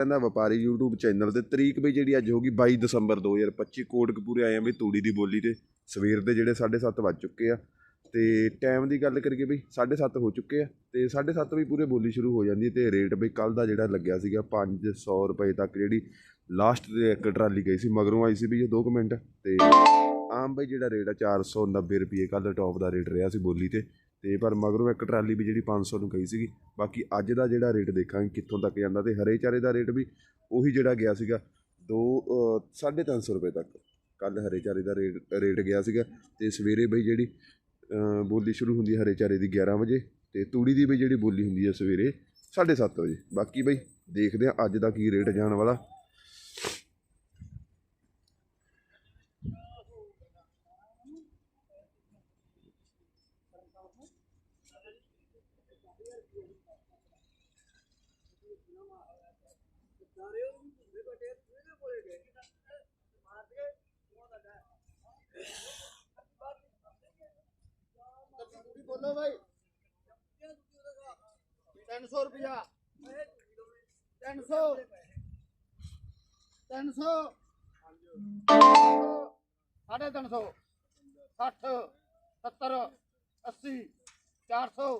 ਕਹਿੰਦਾ ਵਪਾਰੀ YouTube channel ਤੇ ਤਰੀਕ ਵੀ ਜਿਹੜੀ ਅੱਜ ਹੋਗੀ 22 ਦਸੰਬਰ 2025 ਕੋਟਕਪੂਰੇ ਆਏ ਆ ਵੀ ਤੂੜੀ ਦੀ ਬੋਲੀ ਤੇ ਸਵੇਰ ਦੇ ਜਿਹੜੇ 7:30 ਵੱਜ ਚੁੱਕੇ ਆ ਤੇ ਟਾਈਮ ਦੀ ਗੱਲ ਕਰੀਏ ਬਈ 7:30 ਹੋ ਚੁੱਕੇ ਆ ਤੇ 7:30 ਵੀ ਪੂਰੇ ਬੋਲੀ ਸ਼ੁਰੂ ਹੋ ਜਾਂਦੀ ਹੈ ਤੇ ਰੇਟ ਬਈ ਕੱਲ ਦਾ ਜਿਹੜਾ ਲੱਗਿਆ ਸੀਗਾ 500 ਰੁਪਏ ਤੱਕ ਜਿਹੜੀ ਲਾਸਟ ਤੇ ਇੱਕ ਟਰਾਲੀ ਗਈ ਸੀ, ਮਗਰੋਂ ਆਈ ਸੀ ਵੀ ਇਹ 2 ਮਿੰਟ ਤੇ ਆਮ ਬਈ ਜਿਹੜਾ ਰੇਟ ਆ 490 ਰੁਪਏ ਕੱਲ ਟੌਪ ਦਾ ਰੇਟ ਰਿਹਾ ਸੀ ਬੋਲੀ ਤੇ। ਤੇ ਪਰ ਮਗਰੋਂ ਇੱਕ ਟਰਾਲੀ ਵੀ ਜਿਹੜੀ 500 ਨੂੰ ਗਈ ਸੀਗੀ। ਬਾਕੀ ਅੱਜ ਦਾ ਜਿਹੜਾ ਰੇਟ ਦੇਖਾਂਗੇ, ਕਿੱਥੋਂ ਤੱਕ ਜਾਂਦਾ ਤੇ ਹਰੇ ਚਾਰੇ ਦਾ ਰੇਟ ਵੀ ਉਹੀ ਜਿਹੜਾ ਗਿਆ ਸੀਗਾ 2 350 ਰੁਪਏ ਤੱਕ। ਕੱਲ ਹਰੇ ਚਾਰੇ ਦਾ ਰੇਟ ਰੇਟ ਗਿਆ ਸੀਗਾ ਤੇ ਸਵੇਰੇ ਬਈ ਜਿਹੜੀ ਬੋਲੀ ਸ਼ੁਰੂ ਹੁੰਦੀ ਹੈ ਹਰੇ ਚਾਰੇ ਦੀ 11 ਵਜੇ ਤੇ ਤੂੜੀ ਦੀ ਬਈ ਜਿਹੜੀ ਬੋਲੀ ਹੁੰਦੀ ਹੈ ਸਵੇਰੇ 7:30 ਵਜੇ। ਬਾਕੀ ਬਈ ਦੇਖਦੇ ਆ ਅੱਜ ਦਾ ਕੀ ਰੇਟ ਜਾਣ ਵਾਲਾ। ਬੋਲੋ ਭਾਈ 300 ਰੁਪਿਆ 300 300 ਸਾਢੇ 300 60 70 80 400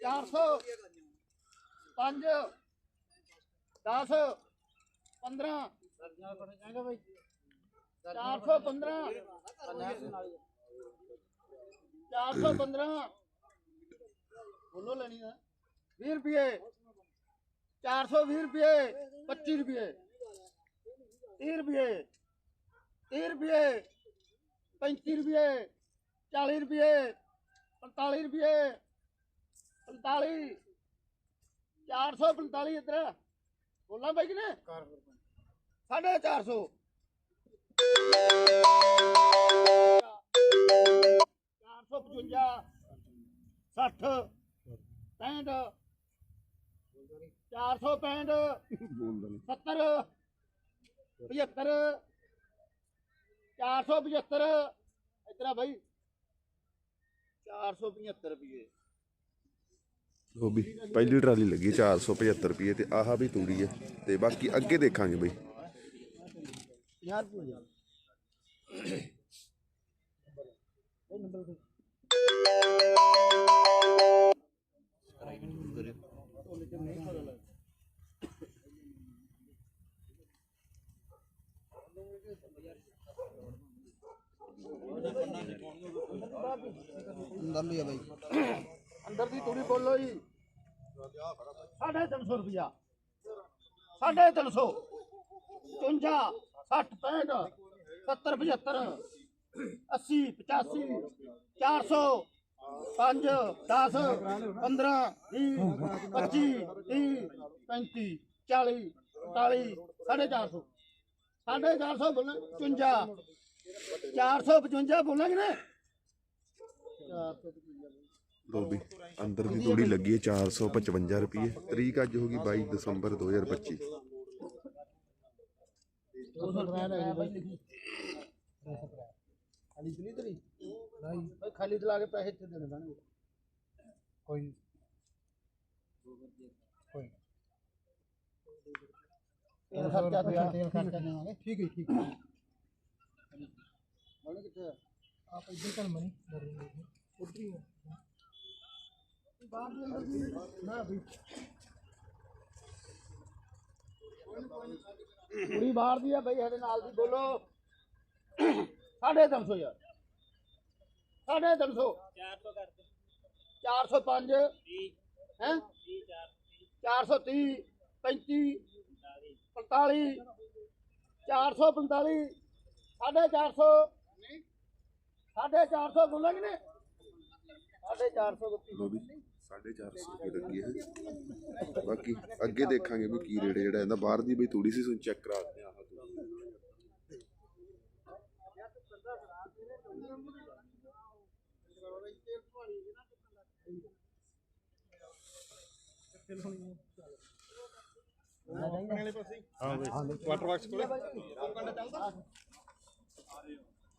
400 5 10 15 415 415 ਬੋਲੋ ਲੈਣੀ ਹੈ 20 ਰੁਪਏ। 420 ਰੁਪਏ। 25 ਰੁਪਏ। 30 ਰੁਪਏ। 30 ਰੁਪਏ। 35 ਰੁਪਏ। 40 ਰੁਪਏ। 45 ਰੁਪਏ। 45 445 ਇੱਧਰ। ਬੋਲਾਂ ਬਾਈ ਕਿ ਨੇ? ਸਾਢੇ 400 455 60 65 465 ਬੋਲਦਾ ਨਹੀਂ 70 75 475 ਇਤਰਾ ਭਾਈ 475 ਰੁਪਏ ਉਹ ਵੀ, ਪਹਿਲੀ ਟਰਾਲੀ ਲੱਗੀ 475 ਰੁਪਏ ਤੇ ਆਹ ਵੀ ਤੂੜੀ ਹੈ ਤੇ ਬਾਕੀ ਅੱਗੇ ਦੇਖਾਂਗੇ ਬਈ। 50 ਰੁਪਏ ਇਹ ਨੰਬਰ ਦੇ ਬਾਈ। ਅੰਦਰ ਦੀ ਤੂੜੀ ਬੋਲੋ ਜੀ ਸਾਢੇ ਤਿੰਨ ਸੌ ਰੁਪਿਆ ਸਾਢੇ ਤਿੰਨ ਸੌ। 55 60 65 70 75 80 85 400 5 10 15 20 25 30 35 40 45 ਸਾਢੇ 400 ਸਾਢੇ 400 ਬੋਲੇ 55 455 ਬੋਲਾਂਗੇ ਨਾ 455 ਲੋ ਵੀ ਅੰਦਰ ਦੀ ਤੂੜੀ ਲੱਗੀ ਹੈ 455 ਰੁਪਏ ਤਰੀਕ ਅੱਜ ਹੋਗੀ 22 ਦਸੰਬਰ 2025 ਦੋ ਸੌ ਰੁਪਏ ਲੈ ਬਾਈ ਲਿਖੀ ਖਾਲੀ ਚਲੀ ਤੇਰੀ ਨਹੀਂ ਬਾਈ ਖਾਲੀ ਚਲਾ ਕੇ ਪੈਸੇ ਤੇ ਦੇਣੇ ਪੈਣਗੇ ਕੋਈ ਕੋਈ ਤੇਲ ਖਰਚਾ ਪਿਆ ਤੇਲ ਖਰਚਾ ਦੇਵਾਂਗੇ ਠੀਕ ਹੈ ਠੀਕ ਹੈ ਮਣੀ ਕਿੱਥੇ ਆ ਆਪ ਇੱਧਰ ਕਰ ਮਣੀ ਉੱਤਰੀ ਬਾਹਰ ਦੇ ਅੰਦਰ ਦੀ ਨਾ ਵੀ ਕੁੜੀ ਬਾਹਰ ਦੀ ਆ, ਬਈ ਸਾਡੇ ਨਾਲ ਦੀ ਬੋਲੋ। ਸਾਢੇ ਤਿੰਨ ਸੌ ਯਾਰ। ਸਾਢੇ ਤਿੰਨ ਸੌ। 405 ਹੈ? 430 35 45 445 ਸਾਢੇ 400 ਸਾਢੇ 400 ਬੋਲਾਂਗੇ ਨੇ। ਸਾਢੇ 400 450 ਰੁਪਏ ਲੱਗੀ ਹੈ। ਬਾਕੀ ਅੱਗੇ ਦੇਖਾਂਗੇ ਵੀ ਕੀ ਰੇਟ ਜਿਹੜਾ ਇਹਦਾ। ਬਾਹਰ ਦੀ ਬਈ ਤੂੜੀ ਸੀ ਸੁਣ ਚੈੱਕ ਕਰਾ ਦਿੰਦੇ ਆ ਆਹ ਤੂੜੀ।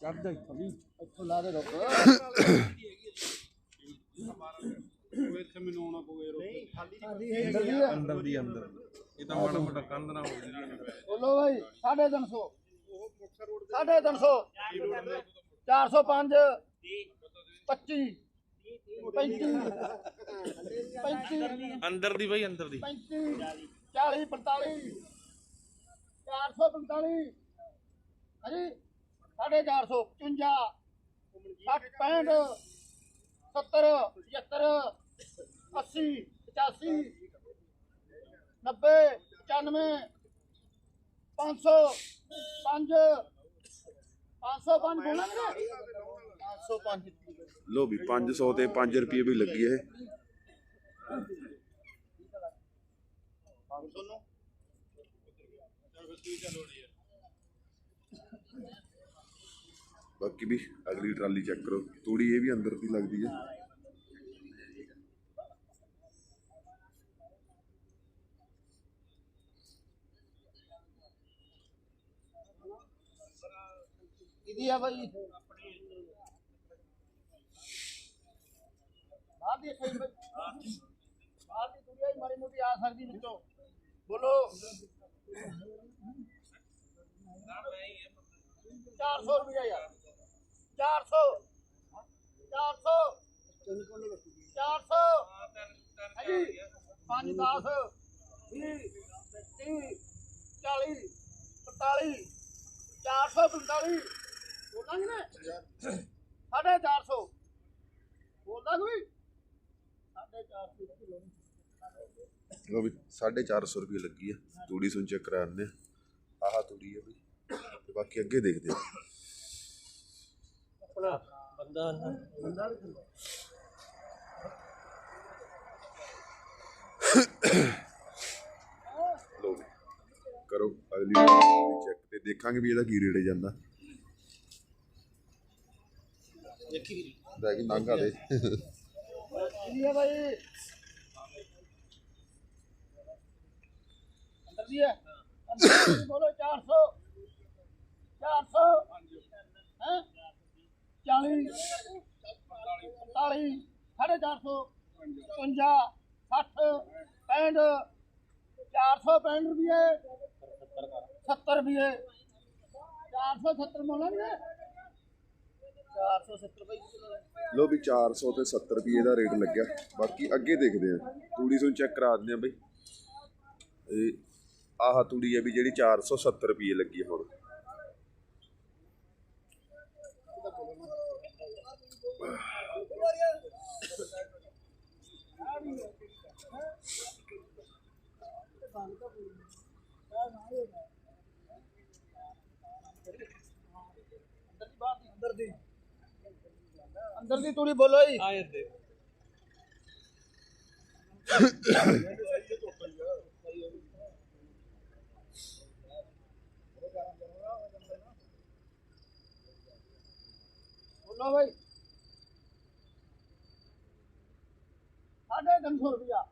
ਚੜਦਾ ਇੱਥੋਂ ਵੀ ਇੱਥੋਂ ਲਾ ਦੇ ਰੁਕ ਅੰਦਰ ਦੀ ਅੰਦਰ। ਇਹ ਤਾਂ ਮਾੜਾ ਮੋਟਾ ਕੰਧ ਨਾ ਹੋ ਗਈ ਬੋਲੋ ਭਾਈ 350 350 405 25 35 35 ਅੰਦਰ ਦੀ ਬਈ ਅੰਦਰ ਦੀ। 35 40 45 445 ਹਾਂਜੀ 450 55 60 65 70 75 80 85 90 95 500 5 505 ਬੋਲਾਂਗੇ 505 ਲੋ ਵੀ 500 ਤੇ 5 ਰੁਪਏ ਵੀ ਲੱਗੀ ਹੈ ਬਾਕੀ ਵੀ ਅਗਲੀ ਟਰਾਲੀ ਚੈੱਕ ਕਰੋ ਤੂੜੀ ਇਹ ਵੀ ਅੰਦਰ ਦੀ ਲੱਗਦੀ ਹੈ ਕਿਹਦੀ ਆ ਬਾਈ। ਬਾਹਰ ਦੀ ਸਹੀ ਬਾਹਰ ਦੀ ਦੁਨੀਆ ਹੀ ਮਾੜੀ ਮੋਟੀ ਆ ਸਕਦੀ ਵਿੱਚੋਂ। ਬੋਲੋ। 400 ਰੁਪਇਆ ਯਾਰ। 400 400 400 ਹਾਂਜੀ। 5 10 20 30 40 45 445 ਬੋਲਾਂਗੇ ਨਾ ਸਾਢੇ 400 ਬੋਲਦਾ ਕੋਈ? ਸਾਢੇ 400 ਕਿਲੋ ਲੋ ਵੀ 450 ਰੁਪਏ ਲੱਗੀ ਹੈ ਤੂੜੀ ਸੁਣ ਚੈੱਕ ਕਰਾ ਦਿੰਦੇ ਆ। ਆਹ ਤੂੜੀ ਹੈ ਵੀ ਤੇ ਬਾਕੀ ਅੱਗੇ ਦੇਖਦੇ ਆ। ਆਪਣਾ ਬੰਦਾ ਬੰਦਾ ਲੋ ਵੀ ਕਰੋ ਅਗਲੀ ਚੈੱਕ ਤੇ ਦੇਖਾਂਗੇ ਵੀ ਇਹਦਾ ਕੀ ਰੇਟ ਜਾਂਦਾ। ਦੇਖੀ ਲੈ ਕੇ ਨਾਂਗਾ ਦੇ ਕਿੰਨੀ ਹੈ ਭਾਈ ਅੰਦਰ ਦੀ ਹੈ ਅੰਦਰ ਦੀ ਬੋਲੋ 400 400 ਹੈ 40 45 450 50 60 65 465 ਰੁਪਏ 70 ਰੁਪਏ 470 ਮੋਲਾਂਗੇ 470 ਭਾਈ ਲੋ ਵੀ 400 ਤੇ 70 ਰੁਪਏ ਦਾ ਰੇਟ ਲੱਗਿਆ। ਬਾਕੀ ਅੱਗੇ ਦੇਖਦੇ ਆ ਤੂੜੀ ਸੁਣ ਚੈੱਕ ਕਰਾ ਦਿੰਦੇ ਆ ਬਈ। ਇਹ ਆਹ ਤੂੜੀ ਹੈ ਵੀ ਜਿਹੜੀ 470 ਰੁਪਏ ਲੱਗੀ ਹੁਣ। ਅੰਦਰ ਦੀ ਅੰਦਰ ਦੀ। ਤੂੜੀ ਬੋਲੋ ਜੀ। ਬੋਲੋ ਭਾਈ ਸਾਢੇ ਤਿੰਨ ਸੌ ਰੁਪਇਆ।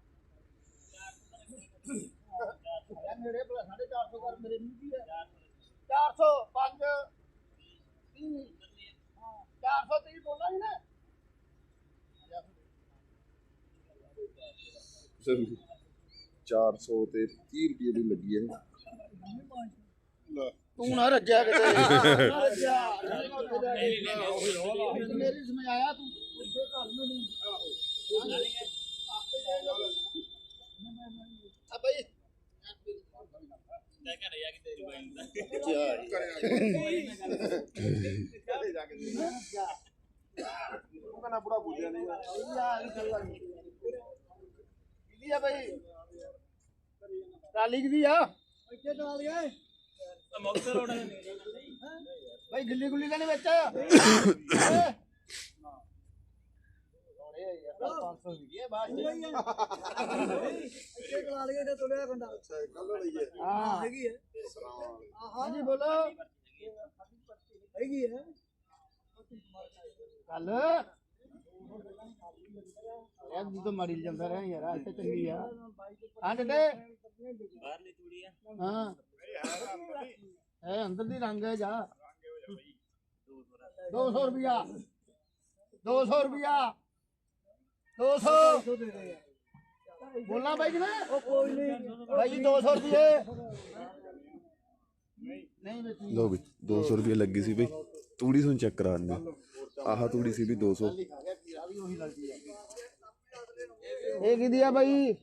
ਯਾਰ ਨੇੜੇ ਭਲਾ ਸਾਢੇ ਚਾਰ ਸੌ ਕਰ ਮੇਰੇ ਨਹੀਂ ਕੀ ਹੈ। 400 5 30 430 ਬੋਲਾਂਗੇ ਨਾ। 400 ਤੇ 30 ਰੁਪਏ ਦੀ ਲੱਗੀ ਹੈ। ਤੂੰ ਨਾ ਰੱਜਿਆ ਕਿਤੇ। ਨਾ ਰੱਜਿਆ ਮੇਰੀ ਸਮਝ ਆਇਆ ਤੂੰ। ਉੱਥੇ ਘਰ ਮੈਨੂੰ ਆ ਉਹ ਕਹਿੰਦਾ ਬੁੜਾ ਬੁੱਝਿਆ ਨਹੀਂ ਕਿਹਦੀ ਆ ਬਈ ਟਰਾਲੀ ਕਿਹਦੀ ਆ ਇੱਥੇ ਟਰਾਲੀ ਆ ਬਈ ਗਿੱਲੀ ਗੁੱਲੀ ਤਾਂ ਨਹੀਂ ਵਿੱਚ ਹੈਂ? ਯਾਰ, 500 ਦੀ ਹੈ ਬਾਅਦ ਚ। ਹਾਂ। ਹੈਗੀ ਹੈ। ਹਾਂਜੀ ਬੋਲੋ। ਹੈਗੀ ਹੈ। ਕੱਲ ਯਾਰ ਤੂੰ ਤਾਂ ਮਰੀ ਜਾਂਦਾ ਰਿਹਾ ਯਾਰ ਇੱਥੇ ਚੰਗੀ ਆ। ਹਾਂ ਡੱਡੇ। ਬਾਹਰਲੀ ਤੂੜੀ ਆ। ਹਾਂ। ਇਹ ਅੰਦਰ ਦੀ। ਰੰਗ ਹੈ ਜਾ। 200 ਰੁਪਿਆ 200 ਰੁਪਿਆ 200 ਬੋਲਣਾ ਬਾਈ ਜੀ ਮੈਂ ਉਹ ਕੋਈ ਨਹੀਂ। ਬਾਈ ਜੀ 200 ਰੁਪਏ। ਨਹੀਂ ਵੇਚੀ ਲਓ ਵੀ 200 ਰੁਪਏ ਲੱਗੀ ਸੀ ਬਈ। ਤੂੜੀ ਤੁਹਾਨੂੰ ਚੈੱਕ ਕਰਾਉਣੀ ਆਹ ਤੂੜੀ ਸੀ ਵੀ 200 ਇਹ ਕਿਹਦੀ ਆ ਬਾਈ?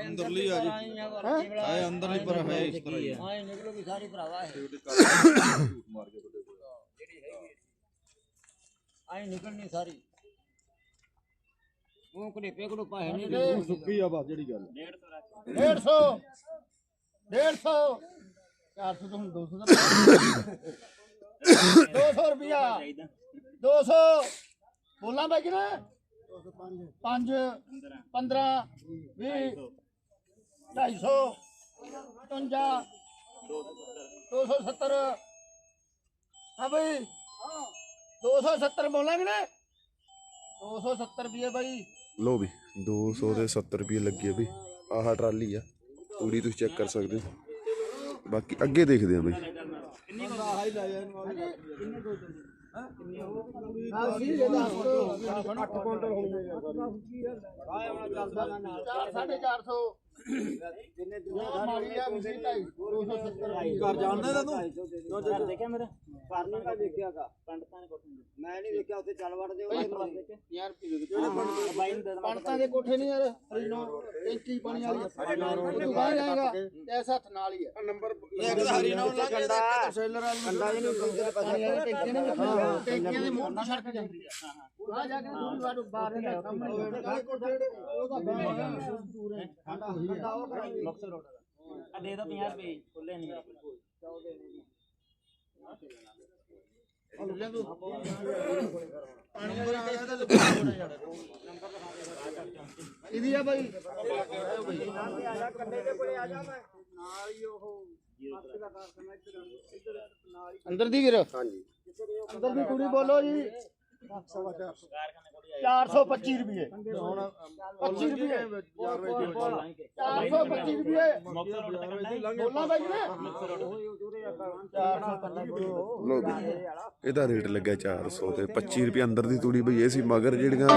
ਅੰਦਰਲੀ ਆ ਜੀ। ਆਏ ਅੰਦਰਲੀ ਪਰ ਹੈ ਇਸ ਤਰ੍ਹਾਂ ਹੀ ਆਏ ਨਿਕਲੋਗੀ ਸਾਰੀ ਭਰਾਵਾ ਹੈ ਆਏ ਨਿਕਲਣੀ ਸਾਰੀ। ਉਹ ਕਲੇ ਪੇਕੜੋ ਪਾਹੇ ਨਹੀਂ ਸੁੱਕੀ ਆ ਬਸ ਜਿਹੜੀ ਗੱਲ। 150 150 400 ਤੋਂ ਹੁਣ 200 ਦਾ 200 ਰੁਪਿਆ 200 ਬੋਲਾਂ ਬਾਈ ਜੀ ਨਾ 5 15 20 250 55 270 ਹਾਂ ਬਈ। 270 ਬੋਲਾਂਗੇ ਨਾ 270 ਰੁਪਏ ਬਾਈ। ਲਓ ਵੀ 200 ਦੇ 70 ਰੁਪਏ ਲੱਗੇ ਆ ਬਈ। ਆਹ ਟਰਾਲੀ ਆ, ਪੂਰੀ ਤੁਸੀਂ ਚੈੱਕ ਕਰ ਸਕਦੇ ਹੋ। ਬਾਕੀ ਅੱਗੇ ਦੇਖਦੇ ਆ ਬਈ। ਸਾਢੇ 400 ਜਿੰਨੇ ਦੁਨੀਆ ਮਾਰੀ ਆ ਵੀ 270 ਘਰ ਜਾਣਦਾ ਇਹਦਾ ਤੂੰ? ਘਰ ਦੇਖਿਆ ਮੇਰਾ? ਫਾਰਮਿੰਗ ਦਾ ਦੇਖਿਆਗਾ ਪੰਡਤਾਂ ਨੇ ਕੋਠੇ ਮੈਂ ਨਹੀਂ ਦੇਖਿਆ ਉੱਥੇ ਚੱਲ ਵੜਦੇ ਉਹ ਯਾਰ ਪੀ ਬਾਈ ਨੂੰ ਦੇ ਦੇ ਕੋਠੇ ਨਹੀਂ ਯਾਰ ਹਰੀਨੋ ਟੈਂਕੀ ਪਾਣੀ ਵਾਲੀ ਤੂੰ ਬਾਹਰ ਜਾਏਗਾ ਐਸ ਹੱਥ ਨਾਲ ਹੀ ਹੈ ਨੰਬਰ ਇੱਕ ਤਾਂ ਹਰੀ ਨਾਲ ਲੱਗ ਕੰਡਾ ਸੇਲਰ ਵਾਲੀ ਕੰਡਾ ਇਹਨੂੰ ਕੰਦੇ ਦੇ ਪਾਸੇ ਟੈਂਕੀ ਨੇ ਟੈਂਕੀਆਂ ਦੇ ਮੂੰਹ ਨੂੰ ਸੜਕ ਜਾਂਦੀ ਹੈ ਆ ਜਾ ਕੇ ਦੂਰ ਬਾਹਰ ਦੇ ਸਾਹਮਣੇ। ਕੋਠੇ ਉਹਦਾ ਦੂਰ ਹੈ। ਠੰਡਾ ਹੋਈ ਹੈ ਮੁਕਤਸਰ ਰੋਡ ਦਾ ਆ ਦੇ ਦੋ 50 ਰੁਪਏ ਖੁੱਲੇ ਨਹੀਂ ਮੇਰੇ ਕੋਲ ਇਹਦੀ ਆ ਬਾਈ। ਅੰਦਰ ਦੀ ਗਿਰ ਹਾਂਜੀ। ਅੰਦਰ ਦੀ ਕੁੜੀ ਬੋਲੋ ਜੀ। 425 ਰੁਪਏ। ਹੁਣ 25 ਰੁਪਏ 425 ਰੁਪਏ। ਬੋਲਾਂ ਬਾਈ ਨੇ? 425 ਲਓ ਵੀ ਇਹਦਾ ਰੇਟ ਲੱਗਾ 400 ਤੇ 25 ਰੁਪਏ ਅੰਦਰ ਦੀ ਤੂੜੀ ਬਈ ਇਹ ਸੀ ਮਗਰ ਜਿਹੜੀਆਂ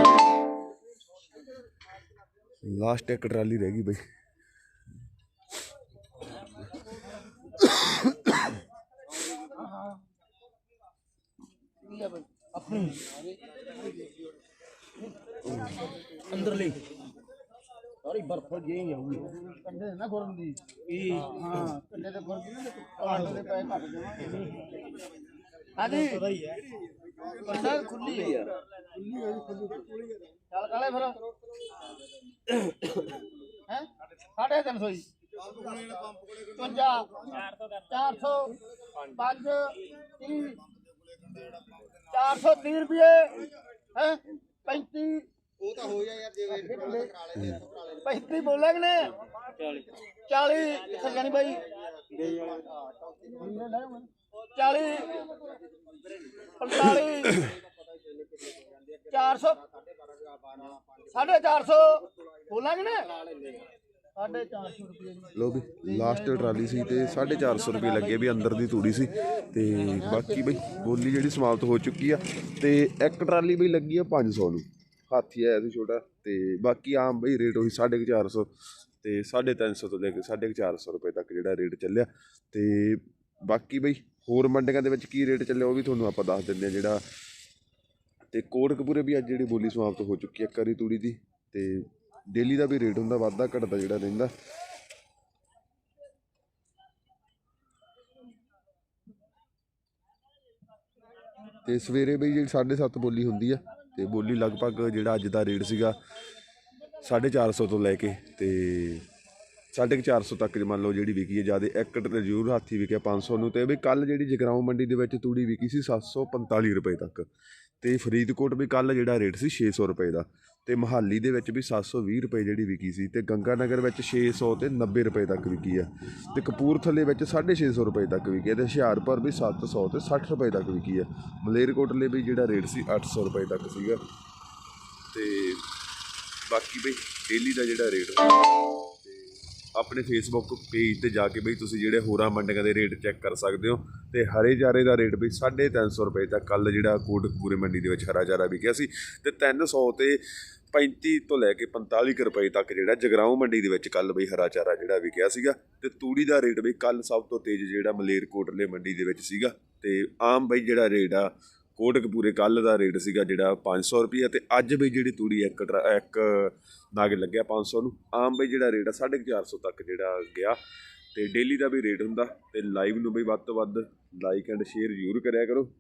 ਲਾਸਟ ਇੱਕ ਟਰਾਲੀ ਰਹਿ ਗਈ ਬਈ। ਆਪਣੀ ਅੰਦਰਲੀ। ਸਾਰੀ ਬਰਫ ਜੇ ਹੀ। ਆਊਗੀ ਕੰਡੇ ਨਾ ਖੁਰਨ ਦੀ। ਹਾਂ ਕੰਡੇ ਤੇ ਖੁਰਨ ਦੀ ਨਾ ਕੰਡੇ ਦੇ ਪੈਸੇ ਘੱਟ ਜਾਵਾਂਗੇ ਹਾਂਜੀ ਕੰਡਾ ਖੁੱਲੀ ਹੈ ਯਾਰ ਖੁੱਲੀ ਹੈ। ਖੁੱਲੀ ਚੱਲ ਕਾਲੇ ਫਿਰ। ਹੈ? ਸਾਢੇ ਤਿੰਨ ਸੌ ਜੀ। 55 400 5 30 430 ਰੁਪਏ ਹੈ? 35 ਉਹ ਤਾਂ ਹੋ ਜਾ ਯਾਰ ਜੇ 35 ਬੋਲਾਂਗੇ ਨੇ 40 40 ਕਿੱਥੇ ਜਾਣੀ ਬਾਈ? 40 45 400 ਸਾਢੇ 400 ਬੋਲਾਂਗੇ ਨੇ ਸਾਢੇ 400 ਰੁਪਏ ਦੀ ਲੋ ਵੀ ਲਾਸਟ ਟਰਾਲੀ ਸੀ ਤੇ 450 ਰੁਪਏ ਲੱਗੇ ਵੀ ਅੰਦਰ ਦੀ ਤੂੜੀ ਸੀ ਤੇ ਬਾਕੀ ਬਈ ਬੋਲੀ ਜਿਹੜੀ ਸਮਾਪਤ ਹੋ ਚੁੱਕੀ ਆ ਤੇ ਇੱਕ ਟਰਾਲੀ ਬਈ ਲੱਗੀ ਆ 500 ਨੂੰ। ਹਾਥੀ ਆਇਆ ਸੀ ਛੋਟਾ ਤੇ ਬਾਕੀ ਆਮ ਬਈ ਰੇਟ ਉਹੀ 450 ਤੇ 350 ਤੋਂ ਲੈ ਕੇ 450 ਰੁਪਏ ਤੱਕ ਜਿਹੜਾ ਰੇਟ ਚੱਲਿਆ ਤੇ ਬਾਕੀ ਬਈ ਹੋਰ ਮੰਡੀਆਂ ਦੇ ਵਿੱਚ ਕੀ ਰੇਟ ਚੱਲਿਆ ਉਹ ਵੀ ਤੁਹਾਨੂੰ ਆਪਾਂ ਦੱਸ ਦਿੰਦੇ ਆ ਜਿਹੜਾ ਤੇ ਕੋਟਕਪੂਰੇ ਵੀ ਅੱਜ ਜਿਹੜੀ ਬੋਲੀ ਸਮਾਪਤ ਹੋ ਚੁੱਕੀ ਹੈ ਕਰੀ ਤੂੜੀ ਦੀ ਤੇ ਡੇਲੀ ਦਾ ਵੀ ਰੇਟ ਹੁੰਦਾ, ਵਾਧਾ ਘਟਦਾ ਜਿਹੜਾ ਰਹਿੰਦਾ। ਤੇ ਸਵੇਰੇ ਬਈ ਜਿਹੜੀ 7:30 ਬੋਲੀ ਹੁੰਦੀ ਆ, ਤੇ ਬੋਲੀ ਲਗਭਗ ਜਿਹੜਾ ਅੱਜ ਦਾ ਰੇਟ ਸੀਗਾ 450 ਤੋਂ ਲੈ ਕੇ ਤੇ 450 ਤੱਕ ਮੰਨ ਲਓ ਜਿਹੜੀ ਵਿਕੀ ਹੈ ਜ਼ਿਆਦਾ ਇੱਕ ਜ਼ਰੂਰ ਹਾਥੀ ਵਿਕਿਆ 500 ਨੂੰ ਤੇ ਬਈ ਕੱਲ ਜਿਹੜੀ ਜਗਰਾਉਂ ਮੰਡੀ ਦੇ ਵਿੱਚ ਤੂੜੀ ਵਿਕੀ ਸੀ 745 ਰੁਪਏ ਤੱਕ। ਤੇ ਫਰੀਦਕੋਟ ਵੀ ਕੱਲ ਜਿਹੜਾ ਰੇਟ ਸੀ 600 ਰੁਪਏ ਦਾ। ਤੇ ਮਹਾਲੀ ਦੇ ਵਿੱਚ ਵੀ 720 ਰੁਪਏ ਜਿਹੜੀ ਵਿਕੀ ਸੀ ਤੇ ਗੰਗਾ ਨਗਰ ਵਿੱਚ 600 ਤੇ 90 ਰੁਪਏ ਤੱਕ ਵਿਕੀ ਆ ਤੇ ਕਪੂਰਥਲੇ ਵਿੱਚ 650 ਰੁਪਏ ਤੱਕ ਵਿਕੀ ਆ ਤੇ ਹੁਸ਼ਿਆਰਪੁਰ ਵੀ 700 ਤੇ 60 ਰੁਪਏ ਤੱਕ ਵਿਕੀ ਆ। ਮਲੇਰਕੋਟਲੇ ਵੀ ਜਿਹੜਾ ਰੇਟ ਸੀ 800 ਰੁਪਏ ਤੱਕ ਸੀਗਾ ਤੇ ਬਾਕੀ ਬਈ ਡੇਲੀ ਦਾ ਜਿਹੜਾ ਰੇਟ ਆਪਣੇ ਫੇਸਬੁੱਕ ਪੇਜ ਤੇ ਜਾ ਕੇ ਬਈ ਤੁਸੀਂ ਜਿਹੜੇ ਹੋਰਾਂ ਮੰਡੀਆਂ ਦੇ ਰੇਟ ਚੈੱਕ ਕਰ ਸਕਦੇ ਹੋ ਤੇ ਹਰੇ ਚਾਰੇ ਦਾ ਰੇਟ ਬਈ 350 ਰੁਪਏ ਤੱਕ ਕੱਲ ਜਿਹੜਾ ਕੋਟਕਪੂਰੇ ਮੰਡੀ ਦੇ ਵਿੱਚ ਹਰਾ ਚਾਰਾ ਵਿਕਿਆ ਸੀ ਤੇ 300 ਤੇ 35 ਤੋਂ ਲੈ ਕੇ 45 ਕੁ ਰੁਪਏ ਤੱਕ ਜਿਹੜਾ ਜਗਰਾਉਂ ਮੰਡੀ ਦੇ ਵਿੱਚ ਕੱਲ ਬਈ ਹਰਾ ਚਾਰਾ ਜਿਹੜਾ ਵਿਕਿਆ ਸੀਗਾ ਤੇ ਤੂੜੀ ਦਾ ਰੇਟ ਬਈ ਕੱਲ ਸਭ ਤੋਂ ਤੇਜ਼ ਜਿਹੜਾ ਮਲੇਰਕੋਟਲੇ ਮੰਡੀ ਦੇ ਵਿੱਚ ਸੀਗਾ ਤੇ ਆਮ ਬਈ ਜਿਹੜਾ ਰੇਟ ਆ ਕੋਟਕਪੂਰੇ ਕੱਲ ਦਾ ਰੇਟ ਸੀਗਾ ਜਿਹੜਾ 500 ਰੁਪਏ ਤੇ ਅੱਜ ਵੀ ਜਿਹੜੀ ਤੂੜੀ ਇੱਕ ਟਰਾ- ਇੱਕ ਨਾਗ ਲੱਗਿਆ 500 ਨੂੰ, ਆਮ ਬਈ ਜਿਹੜਾ ਰੇਟ ਆ 450 ਤੱਕ ਜਿਹੜਾ ਗਿਆ। ਤੇ ਡੇਲੀ ਦਾ ਵੀ ਰੇਟ ਹੁੰਦਾ ਤੇ ਲਾਈਵ ਨੂੰ ਵੀ ਵੱਧ ਤੋਂ ਵੱਧ ਲਾਈਕ ਐਂਡ ਸ਼ੇਅਰ ਜ਼ਰੂਰ ਕਰਿਆ ਕਰੋ।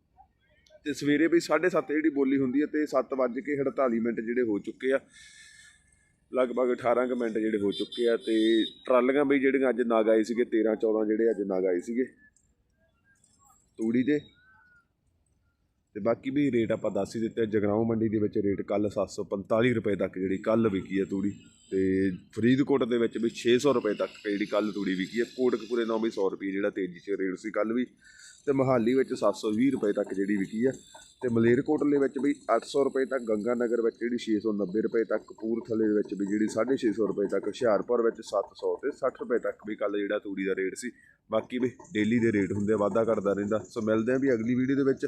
ਤੇ ਸਵੇਰੇ ਬਈ 7:30 ਜਿਹੜੀ ਬੋਲੀ ਹੁੰਦੀ ਹੈ ਤੇ 7 ਵੱਜ ਕੇ 48 ਮਿੰਟ ਜਿਹੜੇ ਹੋ ਚੁੱਕੇ ਆ, ਲਗਭਗ 18 ਕੁ ਮਿੰਟ ਜਿਹੜੇ ਹੋ ਚੁੱਕੇ ਆ ਤੇ ਟਰਾਲੀਆਂ ਵੀ ਜਿਹੜੀਆਂ ਅੱਜ ਨਾਗ ਆਏ ਸੀਗੇ 13 14 ਜਿਹੜੇ ਅੱਜ ਨਾਗ ਆਏ ਸੀਗੇ। ਤੂੜੀ ਦੇ ਤੇ ਬਾਕੀ ਵੀ ਰੇਟ ਆਪਾਂ ਦੱਸ ਹੀ ਦਿੱਤੇ ਜਗਰਾਉਂ ਮੰਡੀ ਦੇ ਵਿੱਚ ਰੇਟ ਕੱਲ 745 ਰੁਪਏ ਤੱਕ ਜਿਹੜੀ ਕੱਲ ਵਿਕੀ ਹੈ ਤੂੜੀ ਤੇ ਫਰੀਦਕੋਟ ਦੇ ਵਿੱਚ ਵੀ 600 ਰੁਪਏ ਤੱਕ ਜਿਹੜੀ ਕੱਲ ਤੂੜੀ ਵਿਕੀ ਹੈ, ਕੋਟਕਪੂਰੇ ਨਾਲ ਵੀ 100 ਰੁਪਏ ਜਿਹੜਾ ਤੇਜ਼ੀ 'ਚ ਰੇਟ ਸੀ ਕੱਲ ਵੀ ਤੇ ਮਹਾਲੀ ਵਿੱਚ 720 ਰੁਪਏ ਤੱਕ ਜਿਹੜੀ ਵਿਕੀ ਹੈ ਤੇ ਮਲੇਰਕੋਟਲੇ ਵਿੱਚ ਵੀ 800 ਰੁਪਏ ਤੱਕ ਗੰਗਾ ਨਗਰ ਵਿੱਚ ਜਿਹੜੀ 690 ਰੁਪਏ ਤੱਕ, ਕਪੂਰਥਲੇ ਦੇ ਵਿੱਚ ਵੀ ਜਿਹੜੀ 650 ਰੁਪਏ ਤੱਕ, ਹੁਸ਼ਿਆਰਪੁਰ ਵਿੱਚ 700 ਤੇ 60 ਰੁਪਏ ਤੱਕ ਵੀ ਕੱਲ ਜਿਹੜਾ ਤੂੜੀ ਦਾ ਰੇਟ ਸੀ। ਬਾਕੀ ਵੀ ਡੇਲੀ ਦੇ ਰੇਟ ਹੁੰਦੇ ਆ, ਵਾਧਾ ਕਰਦਾ ਰਹਿੰਦਾ। ਸੋ ਮਿਲਦੇ ਆਂ ਵੀ ਅਗਲੀ ਵੀਡੀਓ ਦੇ ਵਿੱਚ।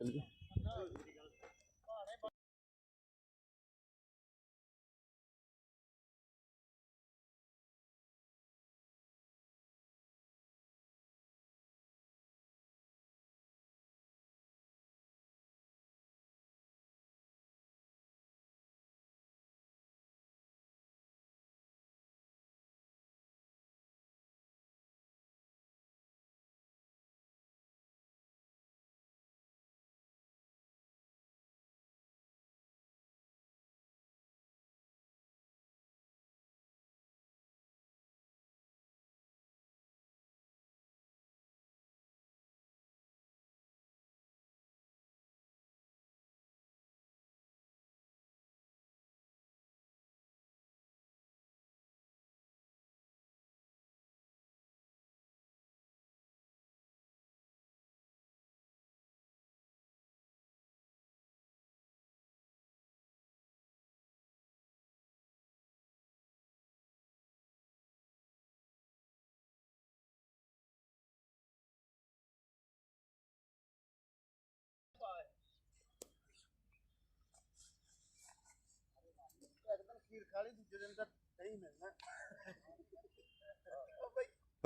चलिए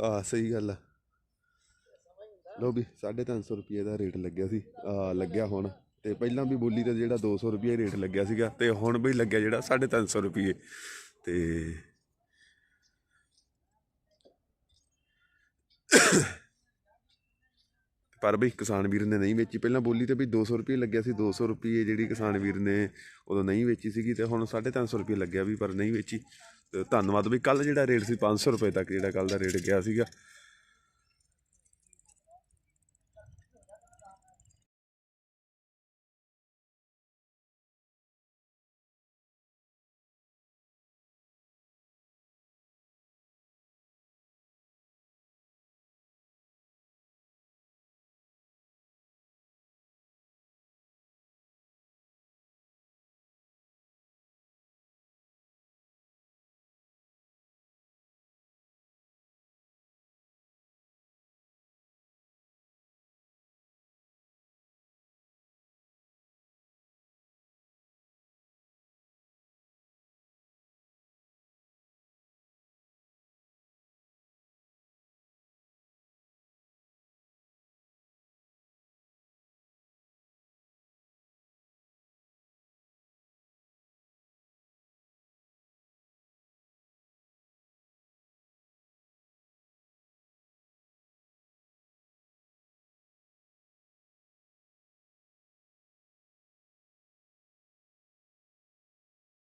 ਆ ਸਹੀ ਗੱਲ ਆ। ਲੋ ਵੀ 350 ਰੁਪਏ ਦਾ ਰੇਟ ਲੱਗਿਆ ਸੀ। ਆ ਲੱਗਿਆ ਹੁਣ। ਤੇ ਪਹਿਲਾਂ ਵੀ ਬੋਲੀ ਤੇ ਜਿਹੜਾ 200 ਰੁਪਏ ਰੇਟ ਲੱਗਿਆ ਸੀਗਾ ਤੇ ਹੁਣ ਵੀ ਲੱਗਿਆ ਜਿਹੜਾ 350 ਰੁਪਏ। ਤੇ ਪਰ ਬਈ ਕਿਸਾਨ ਵੀਰ ਨੇ ਨਹੀਂ ਵੇਚੀ। ਪਹਿਲਾਂ ਬੋਲੀ ਤੇ ਵੀ 200 ਰੁਪਏ ਲੱਗਿਆ ਸੀ 200 ਰੁਪਏ ਜਿਹੜੀ ਕਿਸਾਨ ਵੀਰ ਨੇ ਉਦੋਂ ਨਹੀਂ ਵੇਚੀ ਸੀਗੀ ਤੇ ਹੁਣ 350 ਰੁਪਏ ਲੱਗਿਆ ਵੀ ਪਰ ਨਹੀਂ ਵੇਚੀ। ਤੇ ਧੰਨਵਾਦ ਬਈ ਕੱਲ ਜਿਹੜਾ ਰੇਟ ਸੀ 500 ਰੁਪਏ ਤੱਕ ਜਿਹੜਾ ਕੱਲ ਦਾ ਰੇਟ ਗਿਆ ਸੀਗਾ।